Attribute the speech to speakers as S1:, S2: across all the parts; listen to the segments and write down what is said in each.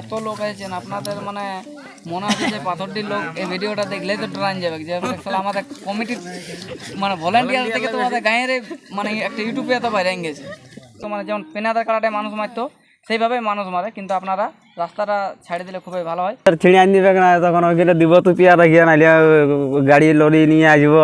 S1: এত লোক আছেন আপনাদের মানে মনে আছে যে পাথরটির লোক এই ভিডিওটা দেখলেই তো ডরান যাবে যে আসলে আমাদের কমিটির মানে ভলেন্টিয়ার থেকে তোমাদের গাঁয়ের মানে একটা ইউটিউবে এত বাইরে গেছে। তো মানে যেমন পেনাদার কাটাটায় মানুষ মারতো সেইভাবে মানুষ মারে কিন্তু আপনারা রাস্তাটা ছাড়ে দিলে খুবই ভালো হয়।
S2: ছিঁড়ে আন দিবে না তখন ওইখানে দিব তো পিয়া রাখিয়া নাহলে গাড়ি লরি নিয়ে আসব।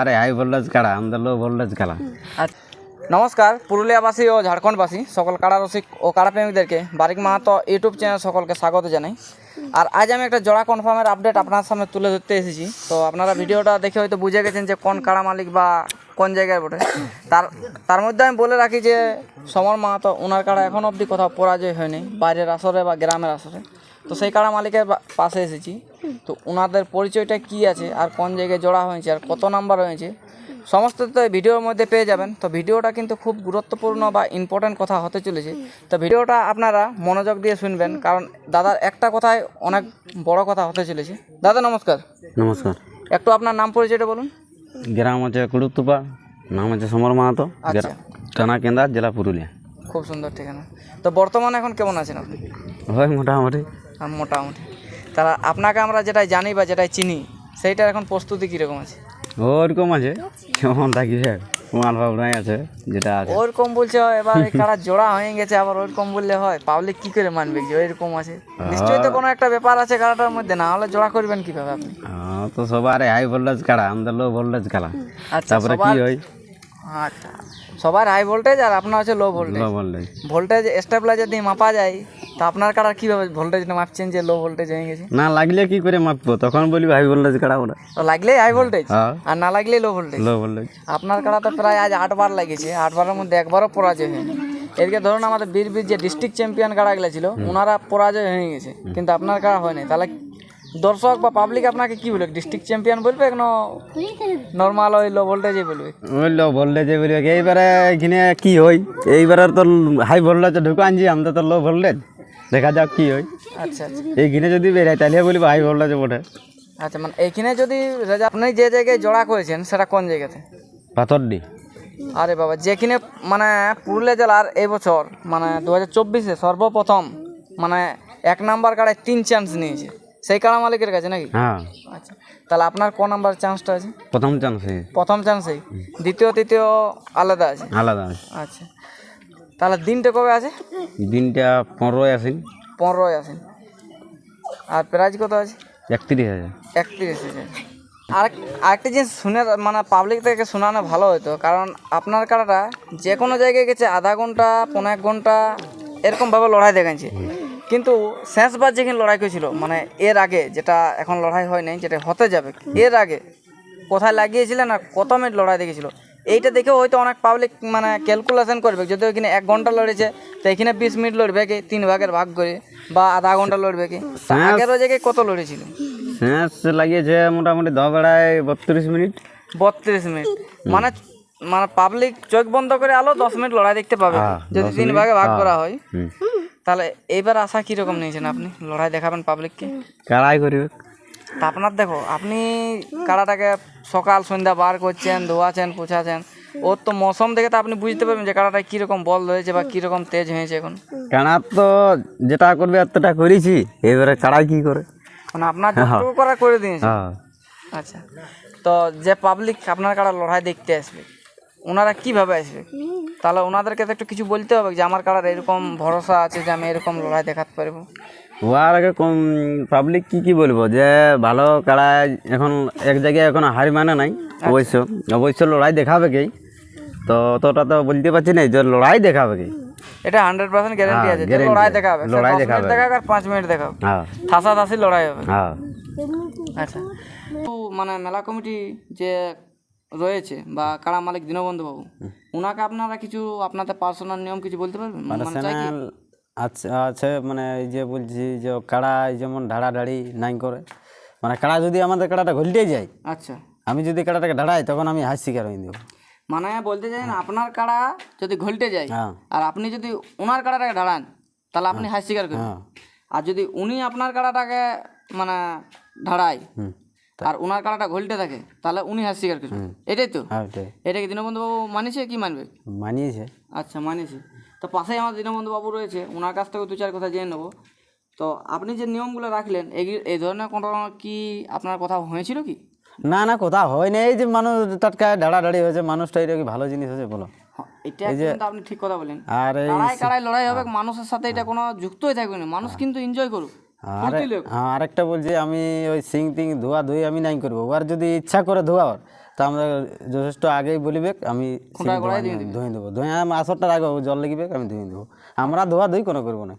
S2: আরে হাই ভোল্টেজ কাড়া আমাদের লো ভোল্টেজ কাড়া
S1: আচ্ছা। নমস্কার, পুরুলিয়াবাসী ও ঝাড়খণ্ডবাসী, সকল কাড়া রসিক ও কাড়া প্রেমিকদেরকে বারিক মাহাতো ইউটিউব চ্যানেল সকলকে স্বাগত জানাই। আর আজ আমি একটা জোড়া কনফার্মের আপডেট আপনার সামনে তুলে ধরতে এসেছি। তো আপনারা ভিডিওটা দেখে হয়তো বুঝে গেছেন যে কোন কাড়া মালিক বা কোন জায়গায় বটে। তার তার মধ্যে আমি বলে রাখি যে সমর মাহাতো ওনার কাড়া এখন অবধি কোথাও পরাজয় হয়নি, বাইরের আসরে বা গ্রামের আসরে। তো সেই কাড়া মালিকের পাশে এসেছি। তো ওনাদের পরিচয়টা কি আছে, আর কোন জায়গায় জোড়া হয়েছে, আর কত নাম্বার হয়েছে সমস্ত তো ভিডিওর মধ্যে পেয়ে যাবেন। তো ভিডিওটা কিন্তু খুব গুরুত্বপূর্ণ বা ইম্পর্ট্যান্ট কথা হতে চলেছে। তো ভিডিওটা আপনারা মনোযোগ দিয়ে শুনবেন কারণ দাদার একটা কথায় অনেক বড় কথা হতে চলেছে। দাদা নমস্কার।
S2: নমস্কার।
S1: একটু আপনার নাম পরিচয়টা বলুন।
S2: গ্রাম হচ্ছে কুড়ুতুপা নাম হচ্ছে সমর মাহাতো
S1: আচ্ছা।
S2: টানা কেন্দ্র জেলা পুরুলিয়া।
S1: খুব সুন্দর ঠিকানা। তো বর্তমানে এখন কেমন আছেন আপনি?
S2: হয় মোটামুটি।
S1: মোটামুটি। তারা আপনাকে আমরা যেটাই জানি বা যেটাই চিনি সেইটার এখন প্রস্তুতি কীরকম আছে?
S2: ওরকম আছে? কেমন থাকি মাল ভাবনাই আছে যেটা আছে।
S1: ওরকম বলছে এবার কারা জোড়া হয়ে গেছে আবার ওরকম বললে হয়। পাবলিক কি করে মানবে যে ওইরকম আছে? নিশ্চয়ই তো কোনো একটা ব্যাপার আছে কারাটার মধ্যে না হলে জোড়া করবেন কীভাবে আপনি?
S2: হ্যাঁ, তো সবার হাই ভোল্টেজ কাড়া আমাদের লো ভোল্টেজ খেলা
S1: আচ্ছা
S2: তারপরে কি হয়?
S1: আচ্ছা সবার হাই ভোল্টেজ আর আপনার হচ্ছে low voltage
S2: low voltage
S1: voltage stabiliser দিয়ে মাপা যায়। তা আপনার কারার কীভাবে ভোল্টেজটা মাপছেন যে লো ভোল্টেজ হয়ে গেছে?
S2: না লাগলে কি করে মাপবো? তখন বলবি হাই ভোল্টেজ ওরা
S1: তো লাগলেই হাই ভোল্টেজ আর না লাগলেই লো ভোল্টেজ
S2: লো ভোল্টেজ
S1: আপনার কাড়া তো প্রায় আজ আটবার লাগিয়েছে আটবারের মধ্যে একবারও পরাজয় হয়নি। এদিকে ধরুন আমাদের বীর বীর যে ডিস্ট্রিক্ট চ্যাম্পিয়ন কাড়াগুলো ছিল ওনারা পরাজয় হয়ে গেছে কিন্তু আপনার কাড়া হয়নি। তাহলে দর্শক বা পাবলিক আপনাকে কি বলবে? ডিস্ট্রিক্ট চ্যাম্পিয়ন বলবে কোনো নর্মাল ওই লো ভোল্টেজে বলবে?
S2: ওই লো ভোল্টেজ বলবে। এইবারে এখানে কি হয় এইবারে তো হাই ভোল্টেজ ঢুকে আনছি আমাদের তো লো ভোল্টেজ দেখা যাক কি হয়।
S1: আচ্ছা আচ্ছা।
S2: এইখানে যদি বেরাই তাহলে বলব হাই যে বটে।
S1: আচ্ছা মানে এইখানে যদি আপনি যে জায়গায় জোড়া করেছেন সেটা কোন জায়গাতে?
S2: পাথর দি
S1: আরে বাবা যেখানে মানে পুরুলিয়া জেলার এই বছর মানে দু হাজার চব্বিশে সর্বপ্রথম মানে এক নাম্বার কাড়ায় তিন চান্স নিয়েছে। সেই কাড়া মালিকের কাছে নাকি?
S2: হ্যাঁ।
S1: আচ্ছা তাহলে আপনার কোন নাম্বার চান্সটা আছে?
S2: প্রথম চান্স
S1: প্রথম চান্সেই দ্বিতীয় তৃতীয় আলাদা আছে?
S2: আলাদা আছে।
S1: আচ্ছা। তাহলে দিনটা কবে আছে?
S2: দিনটা পনেরোই আসেন
S1: পনেরোই আছে আর প্রাইজ কত আছে?
S2: একত্রিশ হাজার।
S1: একত্রিশ হাজার। আর আরেকটা জিনিস শুনে মানে পাবলিক থেকে শোনানো ভালো হতো কারণ আপনার কারাটা যে কোনো জায়গায় গেছে আধা ঘণ্টা পনেরো এক ঘণ্টা এরকমভাবে লড়াই দেখাচ্ছে। কিন্তু শেষবার যেখানে লড়াই করেছিল মানে এর আগে যেটা এখন লড়াই হয় নাই যেটা হতে যাবে এর আগে কোথায় লাগিয়েছিলেন আর কত মিনিট লড়াই দেখেছিল এইটা দেখে হয়তো অনেক পাবলিক মানে ক্যালকুলেশন করবে। যদি ওইখানে এক ঘণ্টা লড়েছে তো এখানে বিশ মিনিট লড়বে কি? তিন ভাগের ভাগ করে বা আধা ঘণ্টা লড়বে কি? তা আগেরও জায়গায় কত লড়েছিল?
S2: শেষ লাগিয়েছে মোটামুটি দশ বেড়ায় বত্রিশ মিনিট।
S1: বত্রিশ মিনিট। মানে মানে পাবলিক চোখ বন্ধ করে আলো দশ মিনিট লড়াই দেখতে পাবে।
S2: হ্যাঁ,
S1: যদি তিন ভাগে ভাগ করা হয় তাহলে এইবার আশা কীরকম নিয়েছেন আপনি? লড়াই দেখাবেন পাবলিককে
S2: কাড়াই করবে।
S1: তা আপনার দেখো আপনি কাড়াটাকে সকাল সন্ধ্যা বার করছেন ধোয়াছেন পোছাছেন ওর তো মৌসম দেখে তো আপনি বুঝতে পারবেন যে কাড়াটা কীরকম বল রয়েছে বা কীরকম তেজ হয়েছে এখন।
S2: কাড়া তো যেটা করবে এতটা করেছি এবারে কাড়া কি করে?
S1: মানে আপনার যতটুকু করা করে দিয়েছে।
S2: হ্যাঁ।
S1: আচ্ছা। তো যে পাবলিক আপনার কাড়া লড়াই দেখতে আসবে ওনারা কীভাবে আসবে? তাহলে ওনাদেরকে তো একটু কিছু বলতে হবে যে আমার কাড়ার এরকম ভরসা আছে যে আমি এরকম লড়াই দেখাতে পারব।
S2: ওয়ার আগে কম পাবলিক কি কি বলব? যে ভালো কারা এখন এক জায়গায় এখন হার মানে নাই অবশ্য। অবশ্য লড়াই দেখাবে কি? তো অতটা তো বলতে পারছি না যে লড়াই দেখাবে কি?
S1: এটা হান্ড্রেড পার্সেন্ট গ্যারেন্টি আছে যে লড়াই দেখাবে।
S2: লড়াই
S1: লড়াই
S2: দেখাবে।
S1: দেখাবে আর পাঁচ মিনিট দেখাবে
S2: হ্যাঁ।
S1: ঠাসা ঠাসি লড়াই হবে।
S2: হ্যাঁ।
S1: আচ্ছা। তো মানে মেলা কমিটি যে রয়েছে বা কারা মালিক দীনবন্ধু বাবু? ওনাকে আপনারা কিছু আপনাদের পার্সোনাল নিয়ম কিছু বলতে পারবেন? মানে?
S2: আচ্ছা আছে মানে এই যে বলছি যে কাড়া যেমন ঢাড়াঢাড়ি নাই করে মানে কাড়া যদি আমাদের কাড়াটা ঘুলটে যায়
S1: আচ্ছা।
S2: আমি যদি কাড়াটাকে ঢাড়াই তখন আমি হাস শিকার হয়ে দেবো?
S1: মানে বলতে চাই না আপনার কাড়া যদি ঘলটে যায়
S2: হ্যাঁ।
S1: আর আপনি যদি ওনার কাড়াটাকে দাঁড়ান তাহলে আপনি হাস স্বীকার করবেন?
S2: হ্যাঁ
S1: আর যদি উনি আপনার কাড়াটাকে মানে
S2: হুম।
S1: আর ওনার কাড়াটা ঘলটে থাকে তাহলে উনি হাস স্বীকার করবেন এটাই তো?
S2: হ্যাঁ
S1: এটা কি দীনবন্ধু বাবু মানিছে কি মানবে?
S2: মানিয়েছে।
S1: আচ্ছা মানিছে তো পাশেই আমার দীনবন্ধু বাবু রয়েছে ওনার কাছ থেকে দু চার কথা জেনে নেব। তো আপনি যে নিয়মগুলো রাখলেন এই- ধরনের কোনো কি আপনার কথা হয়েছিল কি?
S2: না না কথা হয় না এই যে মানুষ টাটকা ডাড়াডাড়ি হয়েছে মানুষটা এটা কি ভালো জিনিস হচ্ছে বলো?
S1: হ্যাঁ, এটা কিন্তু আপনি ঠিক কথা বলেন।
S2: আর এই
S1: কাড়াই কাড়াই লড়াই হবে মানুষের সাথে এটা কোনো যুক্তই থাকবে না। মানুষ কিন্তু এনজয় করুক।
S2: আর হ্যাঁ আরেকটা বলছি আমি ওই সিং টিং ধোয়া ধুই আমি নাই করব। ওর যদি ইচ্ছা করে ধোয়ার তা আমরা যথেষ্ট আগেই বলিবে আমি ধুয়ে দেবো? ধুয়ে আমি আসরটার আগে জল লেগিবে আমি ধুয়ে দেবো আমরা ধোয়া ধুই কোনো করব না।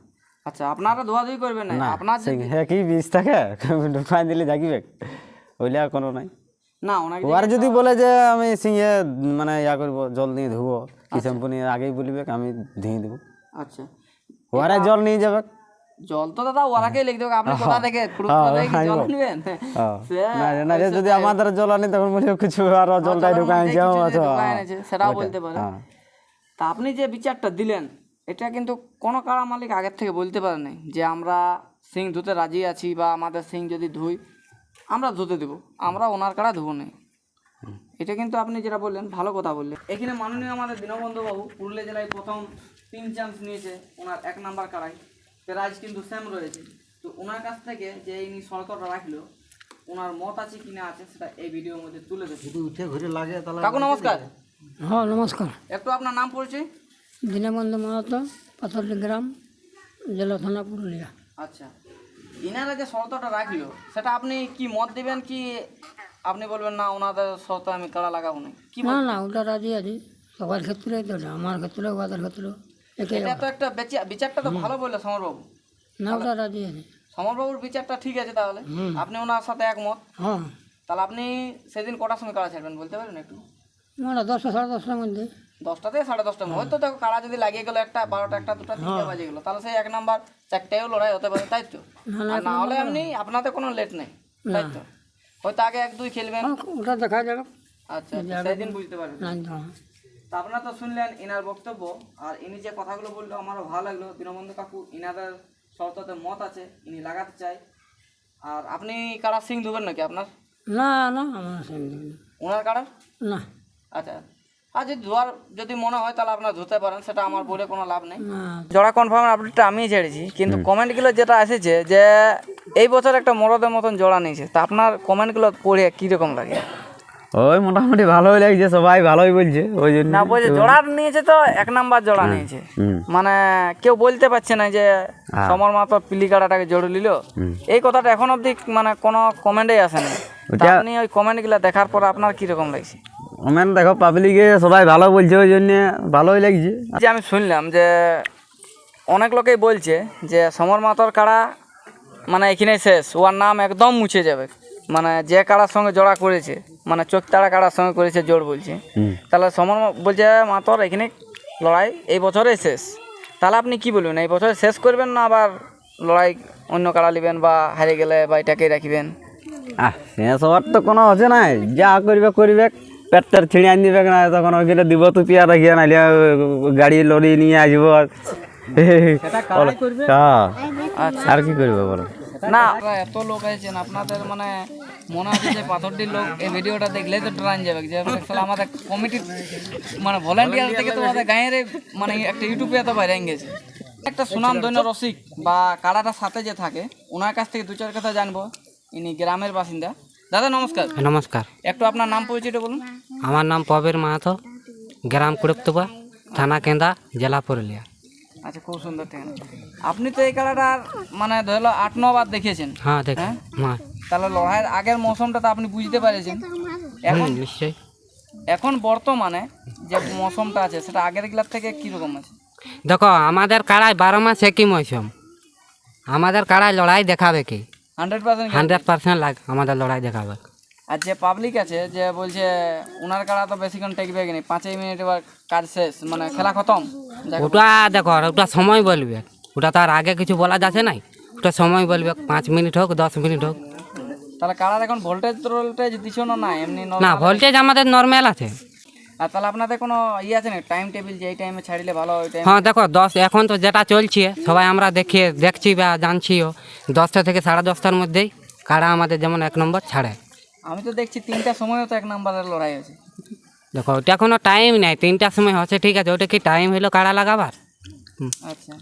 S1: আচ্ছা আপনারা ধোয়াধুয়ি করবেন না আপনার
S2: হ্যাঁ কি বীজ থাকে ঢুকাই দিলে থাকিবে ওইলে আর কোনো নাই।
S1: না ওনাকে
S2: ওর যদি বলে যে আমি সিংহে মানে ইয়া করব জল দিয়ে ধুবো কি শ্যাম্পু নিয়ে আগেই বলিবে আমি ধুয়ে দেবো
S1: আচ্ছা।
S2: ওরা জল নিয়ে যাবে।
S1: জল তো দাদা ওরাকেই লিখতে হবে আপনি কোথা থেকে? ফুরুত থেকে কি জল নেবেন
S2: হ্যাঁ। না যদি আমাদের জল আনি তখন বলি কিছু আরও জলটাই
S1: ঢুকায় সেটাও বলতে পারে।
S2: হ্যাঁ।
S1: তা আপনি যে বিচারটা দিলেন এটা কিন্তু কোনো কারা মালিক আগের থেকে বলতে পারে নাই যে আমরা সিং ধুতে রাজি আছি বা আমাদের সিং যদি ধুই আমরা ধুতে দেবো আমরা ওনার কাড়া ধুবো না? এটা কিন্তু আপনি যেটা বললেন ভালো কথা বললেন। এখানে মাননীয় আমাদের দীনবন্ধু বাবু পুরুলিয়া জেলায় প্রথম তিন চান্স নিয়েছে ওনার এক নাম্বার কাড়াই প্রাইজ কিন্তু সেম রয়েছে। তো ওনার কাছ থেকে যে ইনি শর্তটা রাখল ওনার মত আছে কিনা আছে সেটা এই ভিডিওর মধ্যে তুলে ধরছি।
S3: উঠে ঘুরে লাগে তাহলে
S1: কাকু নমস্কার।
S4: হ্যাঁ নমস্কার।
S1: একটু আপনার নাম পরিচয়?
S4: দীনবন্ধু মাহাতো পাথরডি গ্রাম জেলা থানা পুরুলিয়া।
S1: আচ্ছা। ইনারা যে শর্তটা রাখল সেটা আপনি কি মত দেবেন কি আপনি বলবেন না ওনাদের শর্ত আমি কাড়া লাগাবো না কি
S4: না না ওটা রাজি আছি। সবার ক্ষেত্রেই তো আমার ক্ষেত্রেও ওদের ক্ষেত্রেও।
S1: এটা তো একটা বিচারটা তো ভালো বলল সমরবাবু।
S4: না ওটা রাজি আছি
S1: সমরবাবুর বিচারটা ঠিক আছে তাহলে। আপনি ওনার সাথে একমত।
S4: হ্যাঁ।
S1: তাহলে আপনি সেদিন কটার সময় কাড়া ছাড়বেন বলতে একটু?
S4: দশটা সাড়ে দশটার মধ্যে।
S1: দশটা থেকে সাড়ে দশটার মধ্যে। হয়তো দেখো কাড়া যদি লাগিয়ে গেলো একটা বারোটা একটা দুটা তিনটা বাজে গেলো। তাহলে সেই এক নাম্বার চারটেও লড়াই হতে পারে তাই তো?
S4: না
S1: হলে আপনি আপনাদের কোনো লেট নেই তাই তো? হয়তো আগে এক দুই খেলবেন।
S4: হ্যাঁ, ওটা দেখা যাবে
S1: আচ্ছা আচ্ছা, সেদিন বুঝতে পারবেন।
S4: তো।
S1: তা আপনারা তো শুনলেন ইনার বক্তব্য আর ইনি যে কথাগুলো বলল আমারও ভালো লাগল। দীনবন্ধু কাকু ইনাদের শর্ততে মত আছে ইনি লাগাতে চায়। আর আপনি কারা সিং ধুবেন নাকি আপনার?
S4: না না আমার নেই।
S1: ওনার কারা?
S4: না।
S1: আচ্ছা। আর যদি ধোয়ার যদি মনে হয় তাহলে আপনারা ধুতে পারেন সেটা আমার বলে কোনো লাভ নেই। জড়া কনফার্মের আপডেটটা আমি ছেড়েছি কিন্তু কমেন্টগুলো যেটা এসেছে যে এই বছর একটা মরদের মতন জোড়া নিয়েছে তা আপনার কমেন্টগুলো পড়ে কীরকম লাগে?
S2: ওই মোটামুটি ভালোই লাগছে সবাই ভালোই বলছে ওই জন্য
S1: না বলছে জোড়া নিয়েছে তো এক নাম্বার জোড়া নিয়েছে। মানে কেউ বলতে পারছে না যে সমর মাতো পিলি কাটাটাকে জোড়ে নিল। এই কথাটা এখন অবধি মানে কোনো কমেন্টেই আসেনি। আপনি ওই কমেন্টগুলো দেখার পর আপনার কীরকম লাগছে?
S2: কমেন্ট দেখো পাবলিকে সবাই ভালো বলছে ওই জন্য ভালোই লাগছে।
S1: যে আমি শুনলাম যে অনেক লোকেই বলছে যে সমর মাতর কাড়া মানে এখানে শেষ ওর নাম একদম মুছে যাবে। মানে যে কাড়ার সঙ্গে জোড়া করেছে মানে চোখ তাড়া কাড়ার সঙ্গে করেছে জোর বলছে। তাহলে সমর মা- বলছে মাতর এখানে লড়াই এই বছরেই শেষ। তাহলে আপনি কি বলবেন? এই বছরে শেষ করবেন না আবার লড়াই অন্য কারা নেবেন বা হারিয়ে গেলে বা এটাকেই রাখিবেন?
S2: আহ সে সবার তো কোনো আছে নাই। যা করবে করবে। পেটটার ছিঁড়ে আনি দিবে না তখন ওইখানে দিব তো পিয়া রাখিয়া নাইলে গাড়ি লরি নিয়ে আসব। আর হ্যাঁ।
S1: আচ্ছা।
S2: আর কি করবে বলো?
S1: না। আপনারা এত লোক আছেন আপনাদের মানে মনে হচ্ছে যে পাথরটির লোক এই ভিডিওটা দেখলেই তো ডরান যাবে। যে আমাদের কমিটি মানে ভলেন্টিয়ার থেকে তো আমাদের গাঁয়ের মানে একটা ইউটিউবে এত বাইরে গেছে। একটা সুনাম দৈন্য রসিক বা কাড়াটার সাথে যে থাকে ওনার কাছ থেকে দু চার কথা জানব। ইনি গ্রামের বাসিন্দা। দাদা নমস্কার।
S5: নমস্কার।
S1: একটু আপনার নাম পরিচয়টা বলুন।
S5: আমার নাম পবের মাহাতো গ্রাম কুড়ুকতুবা থানা কেন্দা জেলা পুরুলিয়া।
S1: আচ্ছা খুব সুন্দর ঠিক আপনি তো এই কাড়াটার মানে ধরলো আট নবার দেখেছেন
S5: হ্যাঁ দেখ
S1: হ্যাঁ?
S5: হ্যাঁ
S1: তাহলে লড়াইয়ের আগের মৌসুমটা তো আপনি বুঝতে পেরেছেন। এখন
S5: নিশ্চয়ই।
S1: এখন বর্তমানে যে মৌসুমটা আছে সেটা আগেরগুলার থেকে কীরকম আছে?
S5: দেখো আমাদের কাড়ায় বারো মাস একই মৌসুম। আমাদের কাড়ায় লড়াই দেখাবে কি?
S1: হান্ড্রেড পার্সেন্ট
S5: হান্ড্রেড পার্সেন্ট লাগ আমাদের লড়াই দেখাবে।
S1: আর যে পাবলিক আছে যে বলছে ওনার কাড়া তো বেশিক্ষণ টেকবে কি নেই? পাঁচই মিনিট এবার কাজ শেষ মানে খেলা খতম।
S5: ওটা দেখো ওটা সময় বলবে। ওটা তো আর আগে কিছু বলা যাচ্ছে নাই? ওটা সময় বলবে পাঁচ মিনিট হোক দশ মিনিট হোক।
S1: তাহলে কাড়ার এখন ভোল্টেজ টোল্টেজ দিছ না না এমনি
S5: না ভোল্টেজ আমাদের নর্মাল আছে।
S1: আর তাহলে আপনাদের কোনো ইয়ে আছে না? টাইম টেবিল যে এই টাইমে ছাড়লে ভালো ওই টাইম
S5: হ্যাঁ দেখো দশ এখন তো যেটা চলছে সবাই আমরা দেখি দেখছি বা জানছিও। দশটা থেকে সাড়ে দশটার মধ্যেই কাড়া আমাদের যেমন এক নম্বর ছাড়ে।
S1: আমি তো দেখছি তিনটার সময়ও তো এক নাম্বারের লড়াই আছে।
S5: দেখো ওটা কোনো টাইম নাই তিনটার সময় হচ্ছে ঠিক আছে ওটা কি টাইম হলো কাড়া লাগাবার?
S1: আচ্ছা।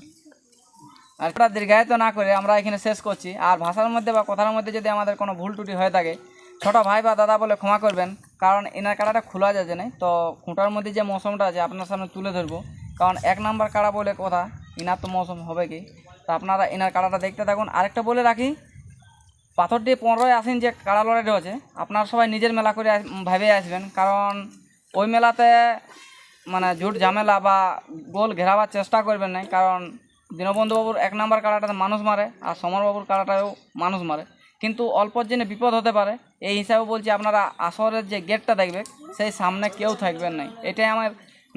S1: আর এটা দীর্ঘায়িত না করে আমরা এখানে শেষ করছি। আর ভাষার মধ্যে বা কথার মধ্যে যদি আমাদের কোনো ভুল ত্রুটি হয়ে থাকে ছোট ভাই বা দাদা বলে ক্ষমা করবেন কারণ এনার কাড়াটা খোলা যাচ্ছে না। তো খুঁটার মধ্যে যে মৌসুমটা আছে আপনার সামনে তুলে ধরবো। কারণ এক নাম্বার কাড়া বলে কথা এনার তো মৌসুম হবে কি? তো আপনারা এনার কাড়াটা দেখতে থাকুন। আরেকটা বলে রাখি পাথরটি পনেরোই আসেন যে কাড়া লড়াইটা হচ্ছে আপনারা সবাই নিজের মেলা করে ভাবে আসবেন। কারণ ওই মেলাতে মানে ঝুট ঝামেলা বা গোল ঘেরাবার চেষ্টা করবেন না কারণ দীনবন্ধুবাবুর এক নম্বর কাড়াটাতে মানুষ মারে আর সমরবাবুর কাড়াটাও মানুষ মারে। কিন্তু অল্পর জন্য বিপদ হতে পারে। এই হিসাবে বলছি, আপনারা আসরের যে গেটটা দেখবে, সেই সামনে কেউ থাকবেন নাই। এটাই আমার